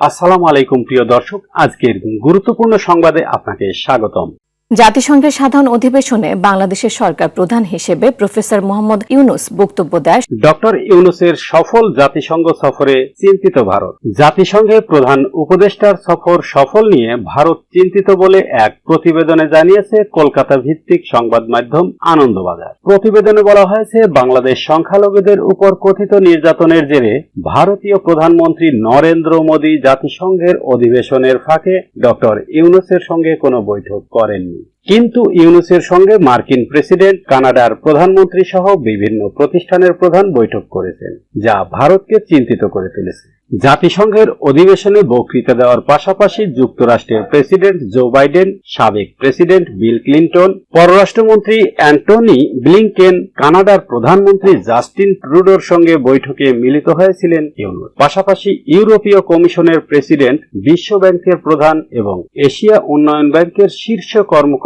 আসসালামু আলাইকুম প্রিয় দর্শক আজকের গুরুত্বপূর্ণ সংবাদে আপনাকে স্বাগতম। জাতিসংঘের সাধারণ অধিবেশনে বাংলাদেশের সরকার প্রধান হিসেবে প্রফেসর মোহাম্মদ ইউনুস বক্তব্য দেয় ডক্টর ইউনুসের সফল জাতিসংঘ সফরে চিন্তিত ভারত। জাতিসংঘের প্রধান উপদেষ্টার সফর সফল নিয়ে ভারত চিন্তিত বলে এক প্রতিবেদনে জানিয়েছে কলকাতা ভিত্তিক সংবাদ মাধ্যম আনন্দবাজার। প্রতিবেদনে বলা হয়েছে, বাংলাদেশ সংখ্যালঘুদের উপর কথিত নির্যাতনের জেরে ভারতীয় প্রধানমন্ত্রী নরেন্দ্র মোদী জাতিসংঘের অধিবেশনের ফাঁকে ডক্টর ইউনুসের সঙ্গে কোনো বৈঠক করেননি। week. কিন্তু ইউনুসের সঙ্গে মার্কিন প্রেসিডেন্ট, কানাডার প্রধানমন্ত্রী সহ বিভিন্ন প্রতিষ্ঠানের প্রধান বৈঠক করেছেন, যা ভারতকে চিন্তিত করে তুলেছে। জাতিসংঘের অধিবেশনে বক্তৃতা দেওয়ার পাশাপাশি যুক্তরাষ্ট্রের প্রেসিডেন্ট জো বাইডেন, সাবেক প্রেসিডেন্ট বিল ক্লিন্টন, পররাষ্ট্রমন্ত্রী অ্যান্টনি ব্লিংকেন, কানাডার প্রধানমন্ত্রী জাস্টিন ট্রুডোর সঙ্গে বৈঠকে মিলিত হয়েছিলেন ইউনুস। পাশাপাশি ইউরোপীয় কমিশনের প্রেসিডেন্ট, বিশ্ব ব্যাংকের প্রধান এবং এশিয়া উন্নয়ন ব্যাংকের শীর্ষ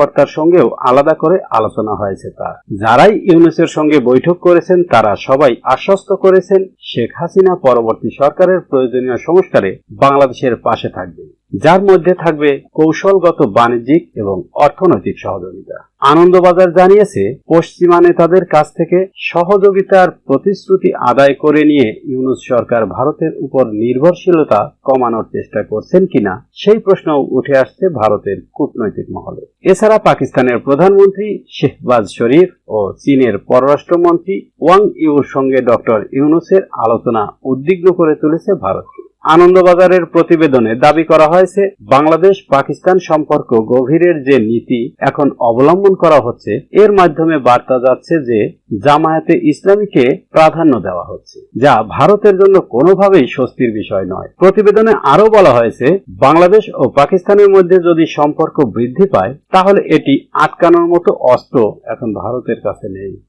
কর্মকর্তার সঙ্গেও আলাদা করে আলোচনা হয়েছে তার। যারাই ইউনুসের সঙ্গে বৈঠক করেছেন, তারা সবাই আশ্বস্ত করেছেন, শেখ হাসিনা পরবর্তী সরকারের প্রয়োজনীয় সংস্কারে বাংলাদেশের পাশে থাকবে যার মধ্যে থাকবে কৌশলগত বাণিজ্যিক এবং অর্থনৈতিক সহযোগিতা। আনন্দবাজার জানিয়েছে, পশ্চিমা নেতাদের কাছ থেকে সহযোগিতার প্রতিশ্রুতি আদায় করে নিয়ে ইউনুস সরকার ভারতের উপর নির্ভরশীলতা কমানোর চেষ্টা করছেন কিনা, সেই প্রশ্ন উঠে আসছে ভারতের কূটনৈতিক মহলে। এছাড়া পাকিস্তানের প্রধানমন্ত্রী শেহবাজ শরীফ ও চীনের পররাষ্ট্রমন্ত্রী ওয়াং ইউর সঙ্গে ডক্টর ইউনুসের আলোচনা উদ্বিগ্ন করে তুলেছে ভারতকে। আনন্দবাজারের প্রতিবেদনে দাবি করা হয়েছে, বাংলাদেশ পাকিস্তান সম্পর্ক গভীরের যে নীতি এখন অবলম্বন করা হচ্ছে, এর মাধ্যমে বার্তা যাচ্ছে যে জামায়াতে ইসলামীকে প্রাধান্য দেওয়া হচ্ছে, যা ভারতের জন্য কোনোভাবেই স্বস্তির বিষয় নয়। প্রতিবেদনে আরও বলা হয়েছে, বাংলাদেশ ও পাকিস্তানের মধ্যে যদি সম্পর্ক বৃদ্ধি পায়, তাহলে এটি আটকানোর মতো অস্ত্র এখন ভারতের কাছে নেই।